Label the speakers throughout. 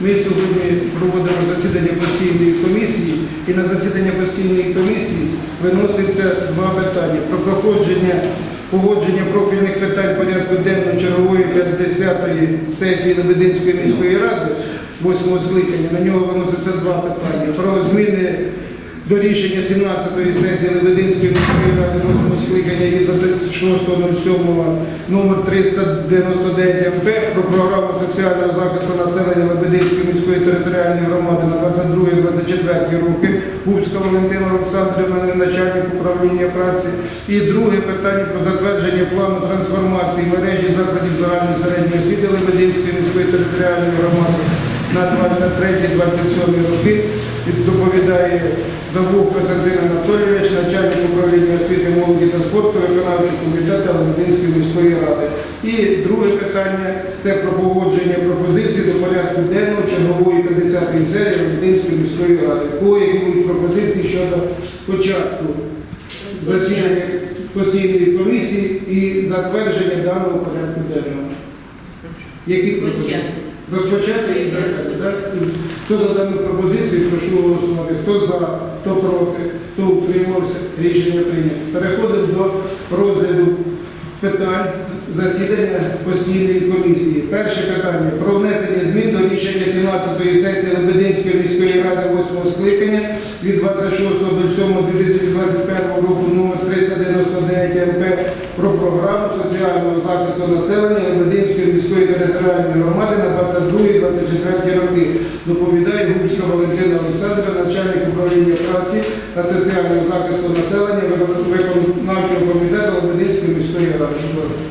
Speaker 1: Ми сьогодні проводимо засідання постійної комісії, і на засідання постійної комісії виноситься два питання про проходження погодження профільних питань порядку денного чергової 50-ї сесії Лебединської міської ради, 8 скликання. На нього виноситься два питання. Про зміни до рішення 17-ї сесії Лебединської міської ради 8 скликання від 26.07 номер 399 МП про програму соціального захисту населення Лебединської міської територіальної громади на 22-24 роки. Губська Валентина Олександрівна, начальник управління праці. І друге питання про затвердження плану трансформації мережі закладів загальної середньої освіти Лебединської міської територіальної громади на 23-27 роки. Доповідає Завук Костянтин Анатолійович, начальник управління освіти, молоді та спорту, виконавчого комітету Лебединської міської ради. І друге питання це про погодження пропозицій до порядку денного чергової 50-ї серії Лебединської міської ради. Кої будуть пропозиції щодо початку засідання постійної комісії і затвердження даного порядку денного. Які пропозиції? Розпочати і закрити. Хто за дану пропозицію, прошу голосувати. Хто за, хто проти, хто утримався, рішення прийнято. Переходимо до розгляду питань засідання постійної комісії. Перше питання про внесення змін до рішення 17-ї сесії Лебединської міської ради 8 скликання від 26.07.2021 року номер 399 МП про програму соціального захисту населення Лебединської міської територіальної громади на 22-24 роки. Доповідає Губська Валентина Олександра, начальник управління праці та соціального захисту населення виконавчого комітету Лебединської міської ради. Будь ласка.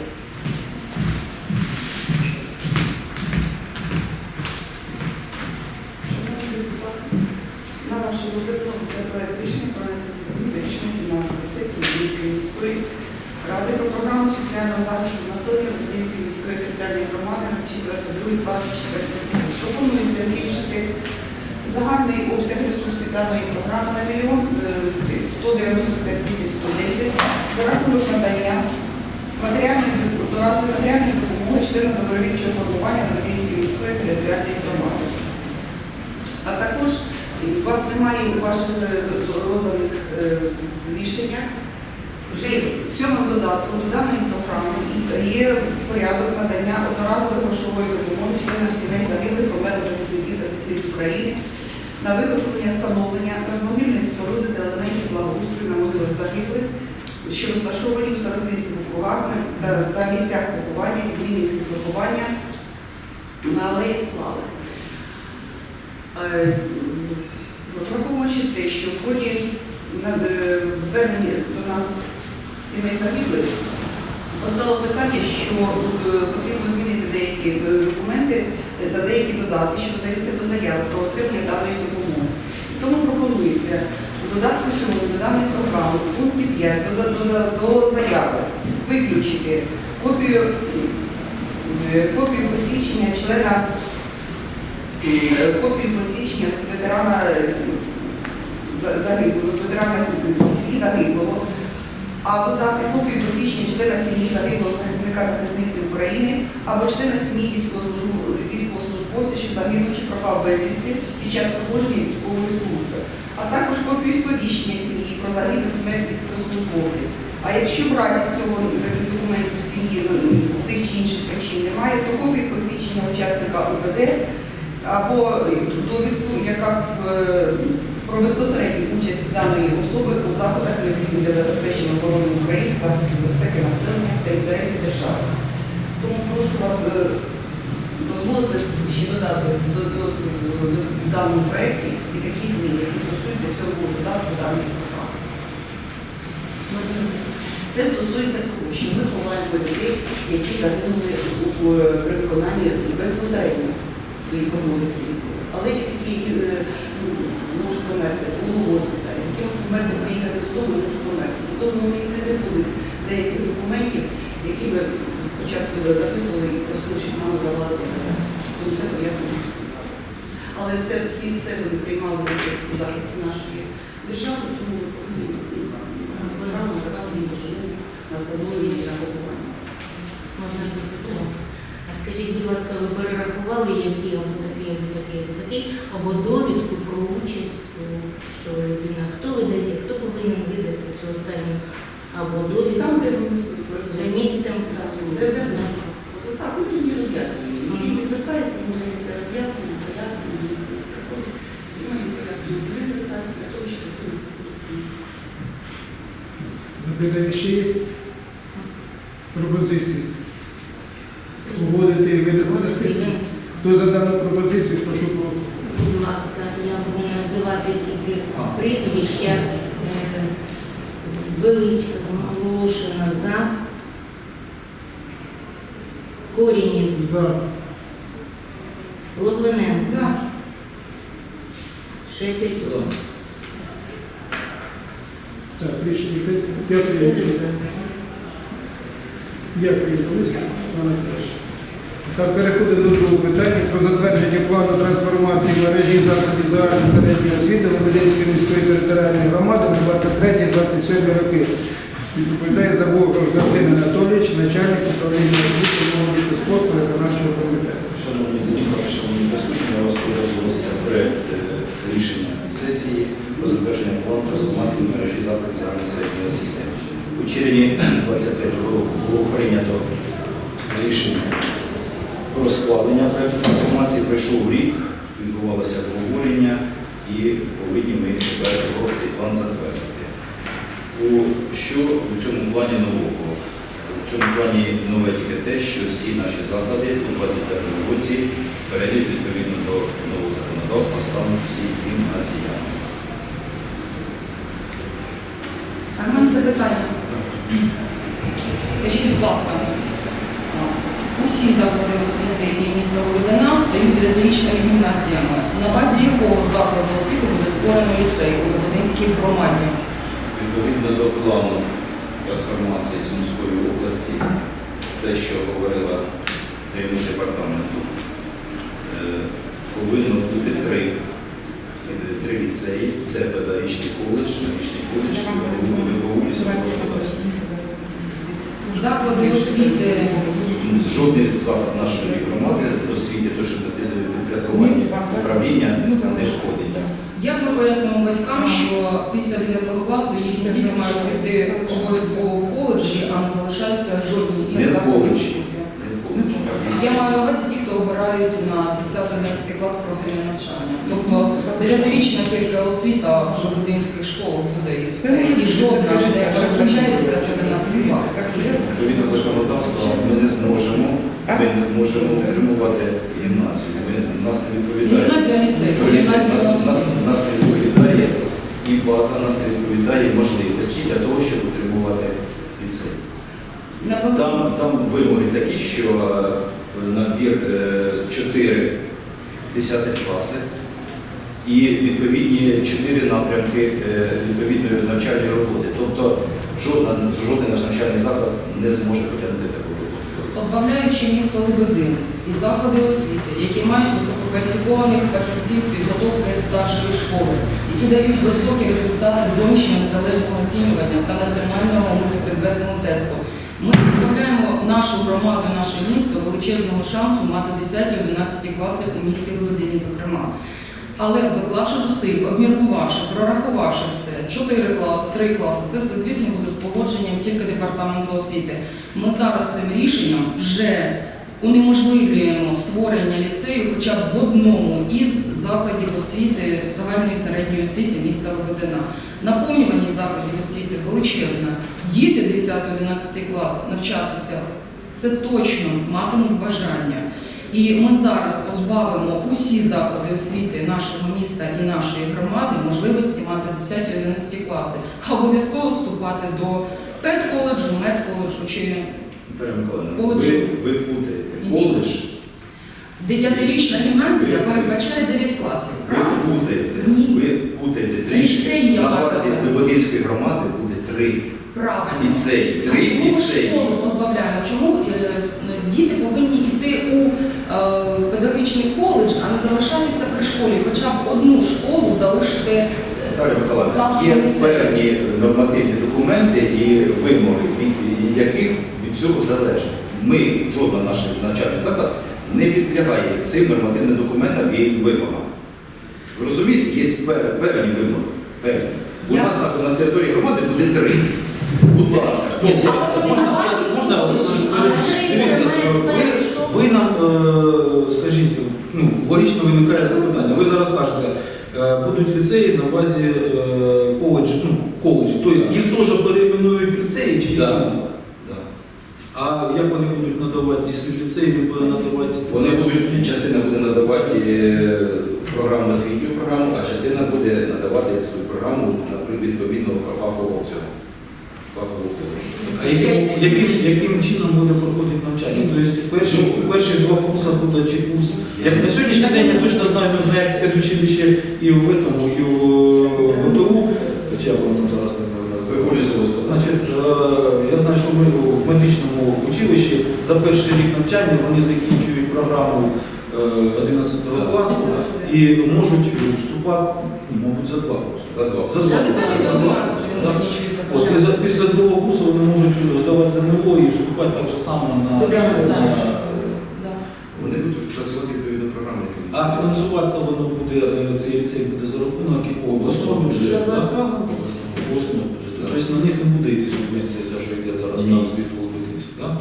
Speaker 2: На ваше розгляд вноситься проект рішення про внесення змін до рішення 17 сесії Львівської міської ради про програму соціального захисту населення Львівської міської територіальної громади на 2022-2024 роки. Пропонується збільшити загальний обсяг ресурсів даної програми на мільйон е, 195 тисяч 110 за рахунок надання матеріальної доразової матеріальної допомоги членам добровільчого формування Львівської міської територіальної громади. А також у вас немає у ваших е, розданих е, Вже сьомим додатком до даної програми є порядок надання одноразової грошової допомоги членам сімей загиблих померлих захисників захисниць України на виготовлення встановлення надмобільної споруди та елементів благоустрою на могилах загиблих, що розташовані у старостинських округах та, та місцях поховання і відмінних поховання на Алеї Слави. Е, Враховуючи те, що в ході е, звернення до нас сімей загиблих постало питання, що е, потрібно змінити деякі е, документи та деякі додатки, що додаються до заяви про отримання даної допомоги. Тому пропонується у додатку 7 до даної програми у пункті 5 до, до, до, до заяви виключити копію, е, копію посвідчення члена копію посвідчення ветерана загиблого, ветерана загиблого, а додати копію посвідчення члена сім'ї загиблого захисника захисниці України або члена сім'ї військовослужб- військовослужбовця, що загинув чи пропав безвісти під час проходження військової служби, а також копію сповіщення сім'ї про загибель смерть військовослужбовців. А якщо в разі цього таких документів сім'ї ну, з тих чи інших причин немає, то копію посвідчення учасника УБД або довідку, яка е, про безпосередню участь даної особи у заходах необхідних для забезпечення оборони України, захисту безпеки населення та інтересів держави. Тому прошу вас е, дозволити ще додати до, до, до, до даному проєкті і такі зміни, які стосуються сьомого додатку даної програми. Це стосується того, що ми ховаємо людей, які загинули при виконанні безпосередньо своїх обов'язків військових. Але є такі, е, ну, можуть померти у госпіталі, померти, приїхати додому і можуть померти. Тому у них не буде деяких документів, які ми спочатку записували і просили, щоб нам давали до заяву. Тому це пов'язано з цим. Але все, всі все вони приймали участь у захисті нашої держави, тому програму надавати їм допомогу на встановлення і на поховання.
Speaker 3: Можна запитати? А скажіть, будь ласка, ви перерахували, які такі буде такий, такий, або довідку про участь, що людина, хто видає, хто повинен видати цю останню, або довідку
Speaker 2: Там, де вони
Speaker 3: за місцем.
Speaker 2: Так, де де От Так, ну тоді роз'яснюємо. Всі не звертаються, їм дається роз'яснення, пояснення, їм не приходить. І ми їм пояснюємо, ви звертаються для того, щоб
Speaker 1: ще є? Пропозиції? Погодити і винести на сесію? Хто за дану пропозицію, прошу голосувати.
Speaker 3: Будь ласка, я буду називати тільки прізвища е, Величка, Волошина за, Корінів,
Speaker 1: За.
Speaker 3: Логвиненко,
Speaker 2: За.
Speaker 3: Шепель,
Speaker 1: Так, рішення. Я Лариса. Вона теж. Так, переходимо до другого питання про затвердження плану трансформації мережі закладів загальної середньої освіти Лебединської міської територіальної громади на 23-27 роки. Відповідає Забув Константин Анатолійович, начальник управління освіти, молоді та спорту виконавчого комітету.
Speaker 4: Шановні депутати, шановні присутні, на вас розголоситься проект е, рішення сесії про затвердження плану трансформації мережі закладів загальної середньої освіти. У червні 23 року було прийнято рішення про схвалення проекту трансформації. Пройшов рік, відбувалося обговорення і повинні ми тепер цей план затвердити. Що у цьому плані нового? У цьому плані нове тільки те, що всі наші заклади у 2025 році перейдуть відповідно до нового законодавства, стануть всі гімназіями.
Speaker 5: А в мене запитання. Скажіть, будь ласка, усі заклади освіти і міста Лободина стають дев'ятирічними гімназіями. На базі якого закладу освіти буде створено ліцей у Лободинській громаді?
Speaker 4: Відповідно до плану трансформації Сумської області, те, що говорила керівник департаменту, е, повинно бути три. Е, Три ліцеї. Це педагогічний коледж, медичний коледж і ВПУ лісового господарства.
Speaker 5: Заклади освіти
Speaker 4: Жодний заклад нашої громади освіти, то що підпорядкування управління не входить.
Speaker 5: Як ми пояснимо батькам, що після 9 класу їхні діти мають піти обов'язково в коледжі, а не залишаються жодні із закладів освіти? Я маю на увазі ті, хто обирають на 10-11 клас профільне навчання. Тобто 9-річна тільки освіта в Лебединських школах буде і все, і жодна не передбачається в 11 клас.
Speaker 4: Відповідно законодавства ми не зможемо, ми не зможемо утримувати гімназію. Ми, нас не
Speaker 5: Не
Speaker 4: відповідає.
Speaker 5: гімназія, ліцей. гімназія
Speaker 4: нас,
Speaker 5: у нас
Speaker 4: нас, нас не відповідає і база нас не відповідає можливості для того, щоб утримувати ліцей. Там, там вимоги такі, що е, набір 4 10 класи і відповідні 4 напрямки е, відповідної навчальної роботи. Тобто жодна, жоден наш навчальний заклад не зможе потягнути таку роботу.
Speaker 5: Позбавляючи місто Лебедин і заклади освіти, які мають висококваліфікованих фахівців підготовки старшої школи, які дають високі результати зовнішнього незалежного оцінювання та національного мультипредметного тесту, ми позбавляємо нашу громаду, наше місто величезного шансу мати 10-11 класи у місті Лебедині, зокрема. Але доклавши зусиль, обміркувавши, прорахувавши все, 4 класи, 3 класи, це все, звісно, буде з погодженням тільки департаменту освіти. Ми зараз цим рішенням вже унеможливлюємо створення ліцею хоча б в одному із закладів освіти, загальної середньої освіти міста Лебедина. Наповнюваність закладів освіти величезна. Діти 10-11 клас навчатися це точно матимуть бажання. І ми зараз позбавимо усі заклади освіти нашого міста і нашої громади можливості мати 10-11 класи, а обов'язково вступати до педколеджу, медколеджу чи
Speaker 4: Наталя Миколаївна,
Speaker 5: Коледж.
Speaker 4: ви, ви путаєте Коледж,
Speaker 5: дев'ятирічна гімназія передбачає 9 класів.
Speaker 4: ви путаєте,
Speaker 5: Ні.
Speaker 4: ви путаєте
Speaker 5: Ліцей я
Speaker 4: На
Speaker 5: маю
Speaker 4: базі
Speaker 5: на увазі.
Speaker 4: Лебединської громади буде три
Speaker 5: Правильно.
Speaker 4: ліцеї, три
Speaker 5: А чому ми
Speaker 4: ліцеї.
Speaker 5: школу позбавляємо? Чому е, діти повинні йти у е, педагогічний коледж, а не залишатися при школі? Хоча б одну школу залишити е,
Speaker 4: Наталя Миколаївна,
Speaker 5: статусом
Speaker 4: є
Speaker 5: ліцею.
Speaker 4: певні нормативні документи і вимоги, від яких від цього залежить. Ми, жодна наша навчальний заклад, не підлягає цим нормативним документам і вимогам. Ви розумієте, є певні вимоги. Певні. У
Speaker 5: Я-
Speaker 4: нас на- території громади буде три. Будь ласка, хто
Speaker 6: Можна, можна, ви, ви нам е, скажіть, ну, логічно виникає запитання. Ви зараз кажете, е, будуть ліцеї на базі е, коледжі, ну, коледжі. Тобто їх теж перейменують в ліцеї чи ні?
Speaker 4: Да. Да.
Speaker 6: А як вони будуть надавати, якщо ліцей не буде надавати?
Speaker 4: Вони будуть, частина буде надавати е, програму освітню програму, а частина буде надавати свою програму відповідно фахового цього.
Speaker 6: А яким, яким, яким чином буде проходити навчання? Тобто перші, перші два курси буде чи курс. Як на сьогоднішній день я точно знаю, ну, як педучилище і в этому, і в ВТУ, хоча воно зараз не Значить, е, я знаю, що ми в медичному училищі за перший рік навчання вони закінчують програму е, 11 класу і можуть вступати, мабуть, за два курси.
Speaker 4: За два.
Speaker 6: За
Speaker 5: За
Speaker 6: два. За два.
Speaker 5: 11 він
Speaker 6: Да.
Speaker 5: закінчується
Speaker 6: От, після другого курсу вони можуть здавати ЗНО і вступати так же само на.
Speaker 4: Вони будуть працювати відповідно програми.
Speaker 6: а фінансуватися воно буде, е, цей ліцей буде за рахунок якого обласного бюджету. Тобто на них не буде йти субвенція, ця, що йде зараз на освіту так?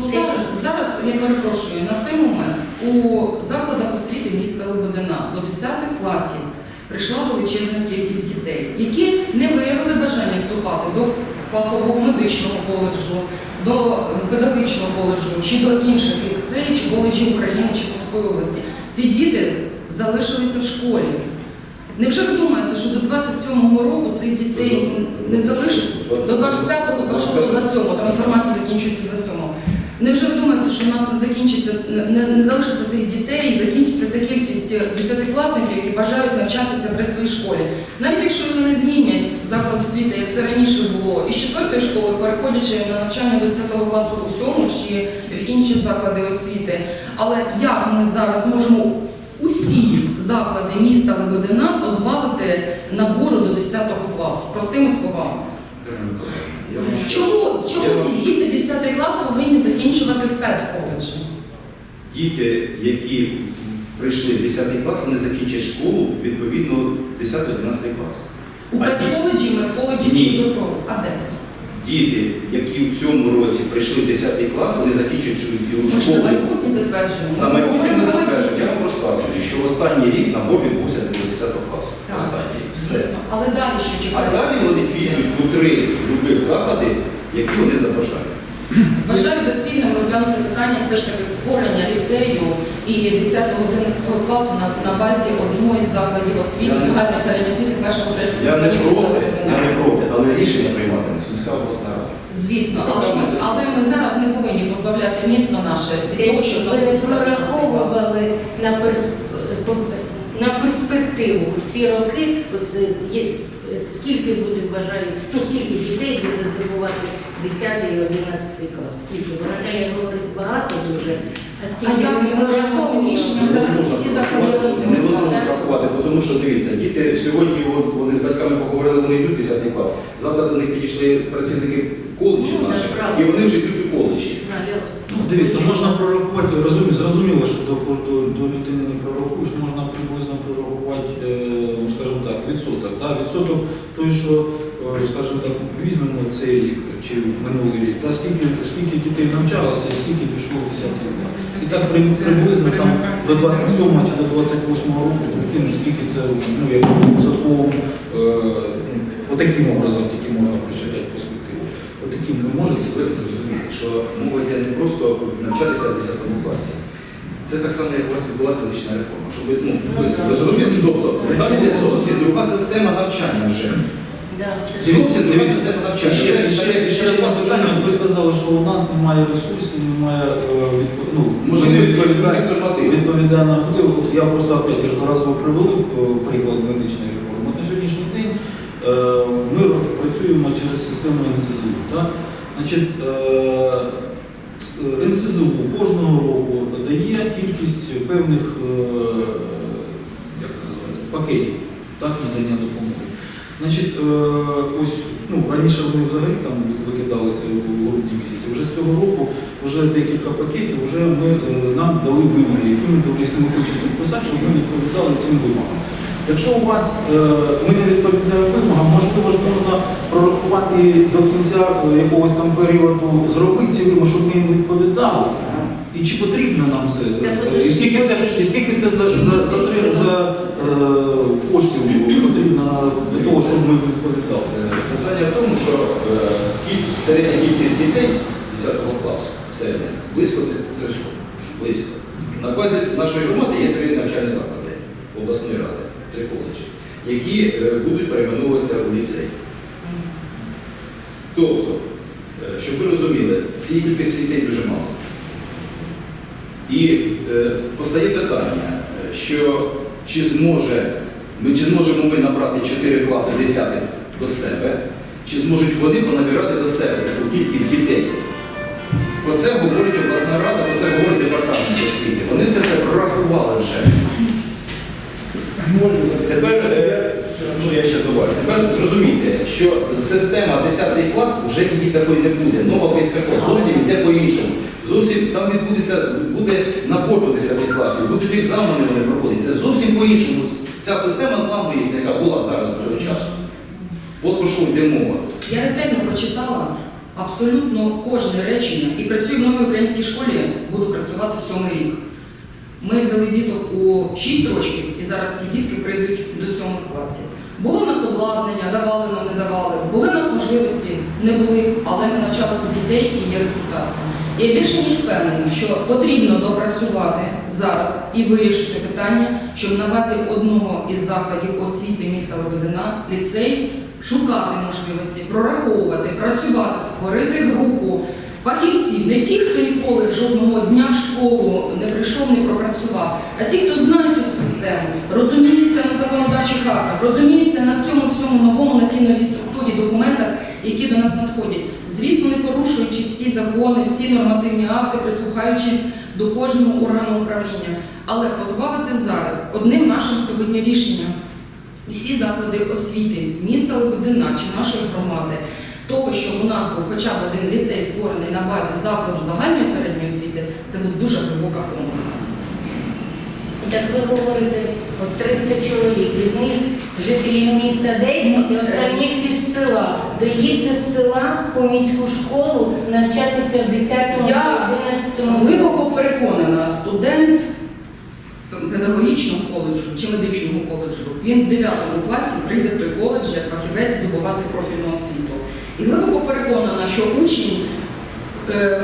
Speaker 5: Ну, зараз, зараз я перепрошую, на цей момент у закладах освіти міста Лебедина до 10 класів прийшла величезна кількість дітей, які не виявили бажання вступати до фахового медичного коледжу, до педагогічного коледжу чи до інших ліцеїв чи коледжів України чи Сумської області. Ці діти залишилися в школі. Невже ви думаєте, що до 27-го року цих дітей не залишить? До 25-го, до 26-го, 27-го, трансформація закінчується 27-го. Невже ви думаєте, що у нас не закінчиться, не, не залишиться тих дітей і закінчиться та кількість десятикласників, які бажають навчатися при своїй школі? Навіть якщо вони змінять заклад освіти, як це раніше було, із четвертої школи, переходячи на навчання до 10 класу у сьому чи в інші заклади освіти, але як ми зараз можемо усі заклади міста Лебедина позбавити набору до 10 класу? Простими словами. Чому, чому ці діти 10 клас повинні закінчувати в пед коледжі?
Speaker 4: Діти, які прийшли в 10 клас, вони закінчать школу відповідно 10-11 клас.
Speaker 5: У
Speaker 4: А
Speaker 5: пед коледжі, медколеджі
Speaker 4: Ні.
Speaker 5: чи ДПРО? А де?
Speaker 4: Діти, які в цьому році прийшли в 10 клас, вони закінчують
Speaker 5: Ми ж на
Speaker 4: школу.
Speaker 5: майбутнє затверджуємо.
Speaker 4: За майбутнє не затвердження. Я вам розказую, що останній рік набор відбувся до 10 класу.
Speaker 5: Так.
Speaker 4: Останній. Все.
Speaker 5: Але далі що
Speaker 4: А далі вони підуть у три любих заклади, які вони забажають.
Speaker 5: Вважаю доцільним розглянути питання все ж таки створення ліцею і 10-11 класу на, на базі одного із закладів освіти,
Speaker 4: не-
Speaker 5: загальної середньої освіти першого третього
Speaker 4: Я не проти, я не проти, але рішення прийматиме Сумська обласна рада.
Speaker 5: Звісно, але, ми- але ми зараз не повинні позбавляти місто наше того,
Speaker 3: не прораховували на, перс- на перспективу в ці роки, оце є, скільки буде вважаю, ну скільки дітей буде здобувати 10 і 11 клас? Скільки? Бо Наталія говорить багато дуже, а
Speaker 5: А
Speaker 3: скільки
Speaker 5: як ми можемо
Speaker 3: прораховували?
Speaker 5: зараз всі заклади
Speaker 4: не можна врахувати, тому що дивіться, діти сьогодні от вони з батьками поговорили, вони йдуть в 10 клас. Завтра до них підійшли працівники коледжів
Speaker 3: Ну,
Speaker 4: наших, і вони вже йдуть у коледжі.
Speaker 6: Ну, дивіться, можна прорахувати, розумію, зрозуміло, що до, до, до людини не прорахуєш, можна приблизно прорахувати, е, ну, скажімо так, відсоток. Да? Відсоток той, що, е, скажімо так, візьмемо цей рік чи минулий рік, да? скільки, скільки дітей навчалося і скільки пішло в 10 клас. І так при- приблизно там до 27 чи до 28 року, прикинуть, скільки це, ну, як відсотково, е, ну, отаким образом тільки можна просчитати перспективу. Отаким ви можете
Speaker 4: що мова йде не просто навчатися в 10 класі. Це так само, як у вас відбулася лічна реформа. Щоб ви, ну, ви, ви зрозуміли? Тобто, далі йде зовсім друга система навчання вже. Зовсім друга система навчання.
Speaker 6: ще, ще, ще одне питання. Ви сказали, що у нас немає ресурсів, немає е, відпо- ну, ми не
Speaker 4: відповідати нормативу.
Speaker 6: відповідає на. Я просто опять одноразово привели е, приклад медичної реформи. На сьогоднішній день е, ми працюємо через систему НСЗУ. Так? Значить, е, НСЗУ кожного року дає кількість певних е, як називається, пакетів так, надання допомоги. Значить, е, ось ну, раніше вони взагалі там викидали це у грудні місяці. Вже з цього року вже декілька пакетів вже ми, нам дали вимоги, які ми дали, якщо ми хочемо підписати, щоб ми відповідали цим вимогам. Якщо у вас е, ми не відповідаємо вимогам, можливо ж можна прорахувати до кінця е, якогось там періоду, зробити ці вимоги, щоб ми їм відповідали. І чи потрібно нам це?
Speaker 3: Так,
Speaker 6: І скільки це, і скільки це за, за, за, за е, коштів потрібно для того, щоб ми відповідали?
Speaker 4: Е, Питання в тому, що е, середня кількість дітей 10 класу середня близько 300. Близько. На базі нашої громади є три навчальні заклади обласної ради, які е, будуть перейменовуватися у ліцей. Тобто, е, щоб ви розуміли, цієї кількості дітей дуже мало. І е, постає питання, що чи зможе, ми, чи зможемо ми набрати 4 класи 10 до себе, чи зможуть вони понабирати до себе таку кількість дітей. Про це говорить обласна рада, про це говорить департамент освіти. Вони все це прорахували вже. Тепер, ну я ще добавлю, тепер зрозумійте, що система 10 клас вже її такої не буде. Нова п'ятська клас зовсім йде по-іншому. Зовсім там відбудеться, буде набор 10 класів, будуть екзамени вони проводити. Це зовсім по-іншому. Ця система зламується, яка була зараз до цього часу. От про що йде мова.
Speaker 5: Я ретельно прочитала абсолютно кожне речення і працюю в новій українській школі, буду працювати сьомий рік. Ми взяли діток у 6 років, і зараз ці дітки прийдуть до 7 класів. Було в нас обладнання, давали нам, не давали, були в нас можливості, не були, але ми навчали цих дітей і є результат. Я більше ніж впевнена, що потрібно допрацювати зараз і вирішити питання, щоб на базі одного із закладів освіти міста Лебедина ліцей шукати можливості, прораховувати, працювати, створити групу фахівців, не ті, хто ніколи жодного дня в школу не прийшов, не пропрацював, а ті, хто знає цю систему, розуміються на законодавчих актах, розуміються на цьому всьому новому на цій новій структурі документах, які до нас надходять. Звісно, не порушуючи всі закони, всі нормативні акти, прислухаючись до кожного органу управління, але позбавити зараз одним нашим сьогодні рішенням усі заклади освіти міста Лебедина чи нашої громади, того, щоб у нас був хоча б один ліцей створений на базі закладу загальної середньої освіти, це буде дуже глибока помилка.
Speaker 3: Так ви говорите, от 300 чоловік, із них жителів міста 10, і останні всі з села. Доїдьте з села по міську школу навчатися в 10
Speaker 5: Я
Speaker 3: 11
Speaker 5: Глибоко переконана, студент педагогічного коледжу чи медичного коледжу, він в 9 класі прийде в той коледж як фахівець здобувати профільну освіту. І глибоко переконана, що учень ем,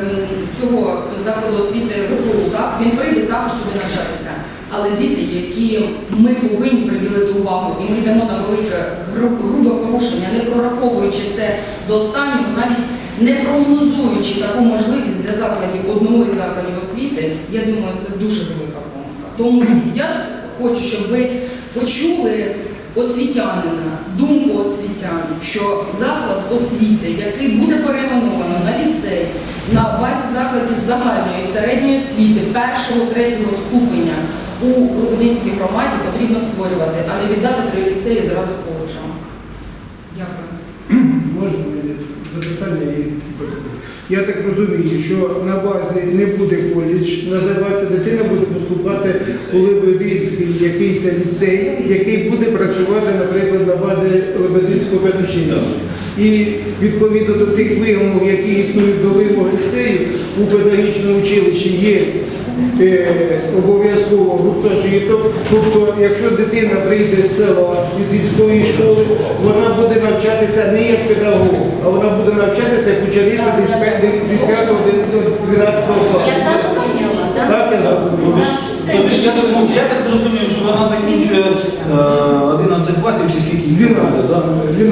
Speaker 5: цього закладу освіти ВПУ, так, він прийде також туди навчатися. Але діти, які ми повинні приділити увагу, і ми йдемо на велике грубе порушення, не прораховуючи це до останнього, навіть не прогнозуючи таку можливість для закладів одного із закладів освіти, я думаю, це дуже велика помилка. Тому я хочу, щоб ви почули освітянина, думку освітян, що заклад освіти, який буде перейменовано на ліцей, на базі закладів загальної середньої освіти першого, третього ступеня у Лебединській громаді потрібно створювати, а не віддати три ліцеї зразу коледжам. Дякую.
Speaker 1: Можна мені запитання і я так розумію, що на базі не буде коледж, називається дитина буде поступати у Лебединський якийсь ліцей, який буде працювати, наприклад, на базі Лебединського педучилища. І відповідно до тих вимог, які існують до вимог ліцею, у педагогічному училищі є обов'язково гуртожиток. Тобто, якщо дитина прийде з села сільської школи, вона буде навчатися не як педагог, а вона буде навчатися як учениця десь 10-12 класу.
Speaker 3: Так
Speaker 1: я
Speaker 6: ж- Тобто ж я так, ну, я так зрозумів, що вона закінчує е, 11 класів чи скільки їх
Speaker 1: 12,
Speaker 6: буде, да?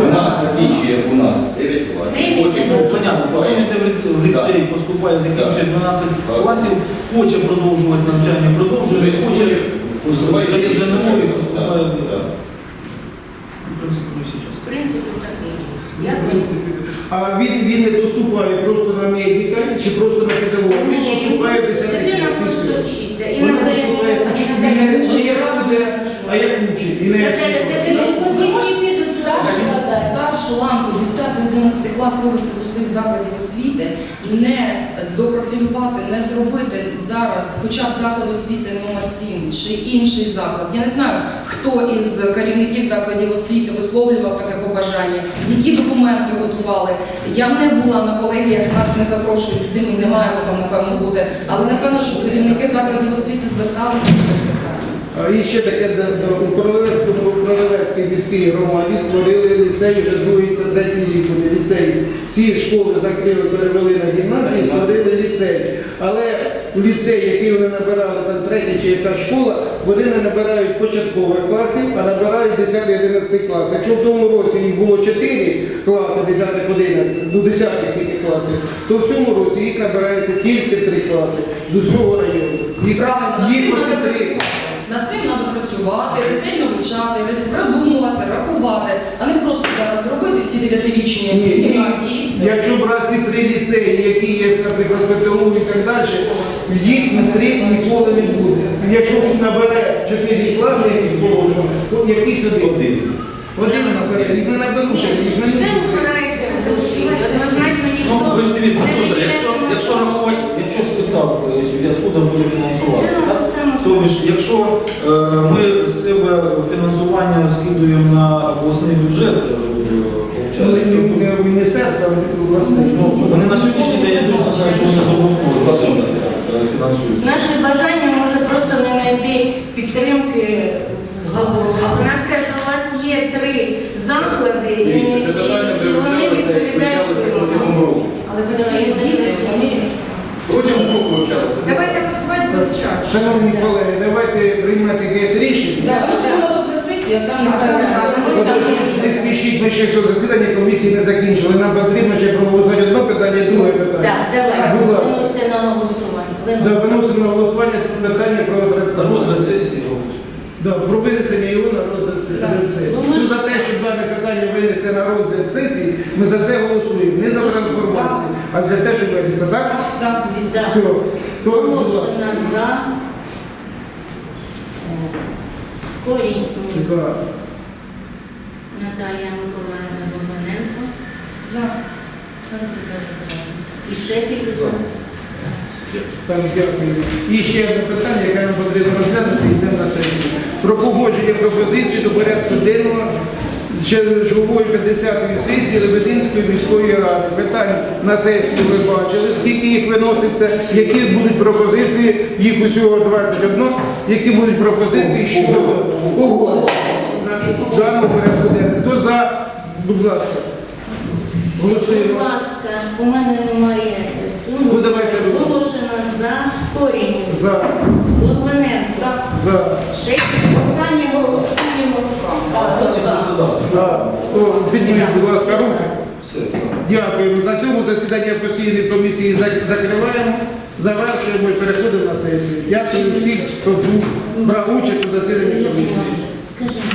Speaker 4: Вона закінчує у нас 9 класів, потім
Speaker 6: Ну, понятно, потім йде в ліцей, поступає, закінчує 12 класів, хоче продовжувати навчання, продовжує, не хоче,
Speaker 4: Поступає
Speaker 6: здає. ЗНО і поступає.
Speaker 4: Так.
Speaker 6: В принципі, ну, всі.
Speaker 3: В принципі, так і є. Я
Speaker 1: В принципі. А він, він не поступає просто на медика чи просто на педагога. Він поступає в 10
Speaker 3: Дитина просто вчиться. І
Speaker 1: Вона
Speaker 3: на
Speaker 1: поступає учить, він не- не як студент, а як учить. Не як
Speaker 5: старшу ланку 10-11 клас вивести з усіх закладів освіти, не допрофілювати, не зробити зараз хоча б заклад освіти номер 7 чи інший заклад. Я не знаю, хто із керівників закладів освіти висловлював таке побажання, які документи готували. Я не була на колегіях, нас не запрошують, туди ми не маємо там напевно бути. Але напевно, що керівники закладів освіти зверталися з цим питанням.
Speaker 1: А І ще таке у Королевській міській громаді створили ліцей вже другий це третій рік буде ліцей. Всі школи закрили, перевели на гімназії, створили ліцей. Але у ліцей, який вони набирали, там третя чи яка школа, вони не набирають початкових класів, а набирають 10-11 клас. Якщо в тому році їх було 4 класи, 10-11, до 10 тільки класів, то в цьому році їх набирається тільки 3 класи з усього району. Їх, їх оце три.
Speaker 5: Над цим треба працювати, ретельно вивчати, продумувати, рахувати, а не просто зараз зробити всі дев'ятирічні
Speaker 1: Ні, ні.
Speaker 5: гімназії і все.
Speaker 1: Якщо брати ці три ліцеї, які є, наприклад, ПТУ і так далі, їх три ніколи не буде. Якщо набере чотири класи, які положено, то якийсь один.
Speaker 4: Один.
Speaker 1: Один набере, їх не наберуть, їх не
Speaker 3: Все впирається в гроші. Однозначно
Speaker 6: Ну, ви ж дивіться,
Speaker 3: не
Speaker 6: Тобто, якщо е, ми з себе фінансування скидуємо на обласний бюджет, е, виходить,
Speaker 1: не в міністерство, а в
Speaker 6: ну, вони на сьогоднішній день я точно знаю, що вони з обласного е, фінансують.
Speaker 3: Наше бажання може просто не знайти підтримки. Вона скаже, у вас є три заклади, і вони відповідають
Speaker 4: протягом року.
Speaker 5: Але батьки діти, вони
Speaker 4: Протягом року.
Speaker 2: Давайте голосувати до
Speaker 1: приймати якесь рішення.
Speaker 5: да, виносимо на розгляд сесії, а там нехай
Speaker 1: Не спішіть, ми ще що засідання комісії не закінчили. Нам потрібно ще проголосувати одне питання і друге питання.
Speaker 3: Так, давай,
Speaker 1: Будь ласка.
Speaker 3: виносите на голосування.
Speaker 1: Да,
Speaker 3: Виносите.
Speaker 1: виносимо на голосування питання про
Speaker 6: На
Speaker 1: адресу.
Speaker 6: розгляд сесії голосують.
Speaker 1: Да, про винесення його на розгляд
Speaker 5: Так.
Speaker 1: сесії.
Speaker 3: Ну, ми
Speaker 1: Ну, за те, щоб дане питання винести на розгляд сесії, ми за це голосуємо. Не за трансформацію, а для те, щоб винести. Так?
Speaker 5: Так, звісно.
Speaker 1: Все. Хто, будь ласка.
Speaker 3: Волошина за. Корінь.
Speaker 1: За.
Speaker 3: Наталія Миколаївна Лобаненко.
Speaker 5: За.
Speaker 3: І ще будь ласка.
Speaker 1: Там, дякую. І ще одне питання, яке нам потрібно розглянути, йдемо на сесію. Про погодження пропозиції до порядку денного чергової 50-ї сесії Лебединської міської ради. Питань на сесію ви бачили, скільки їх виноситься, які будуть пропозиції, їх усього 21, які будуть пропозиції щодо погодження на даному порядку денному. Хто за, будь ласка,
Speaker 3: Будь
Speaker 1: голосуємо.
Speaker 3: ласка, у мене немає цього.
Speaker 1: Ну, давайте.
Speaker 3: Волошина за. Корінь.
Speaker 1: За,
Speaker 3: Лобаненко. За.
Speaker 2: Останнє голосуємо руками.
Speaker 1: О, Підніміть, будь ласка, руки.
Speaker 6: Все.
Speaker 1: Дякую. На цьому засідання постійної комісії закриваємо, завершуємо і переходимо на сесію. Дякую всім, хто був брав участь у засіданні комісії.
Speaker 3: Скажи мені.